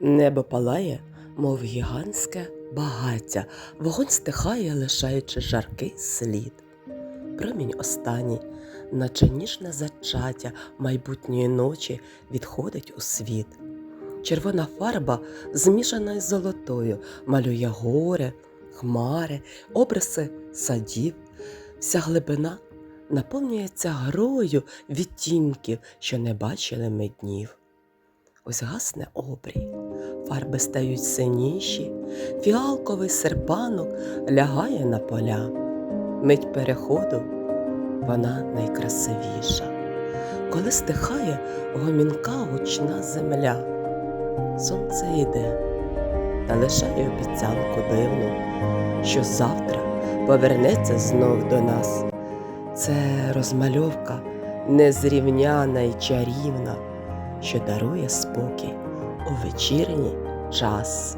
Небо палає, мов гігантське багаття, вогонь стихає, лишаючи жаркий слід. Промінь останній, наче ніжне зачаття майбутньої ночі відходить у світ. Червона фарба, змішана із золотою, малює горе, хмари, обриси садів. Вся глибина наповнюється грою відтінків, що не бачили ми днів. Ось гасне обрій, фарби стають синіші, фіалковий серпанок лягає на поля. Мить переходу вона найкрасивіша, коли стихає гомінка гучна земля. Сонце йде, та лишає обіцянку дивну, що завтра повернеться знов до нас. Це розмальовка незрівняна й чарівна, що дарує спокій у вечірній час.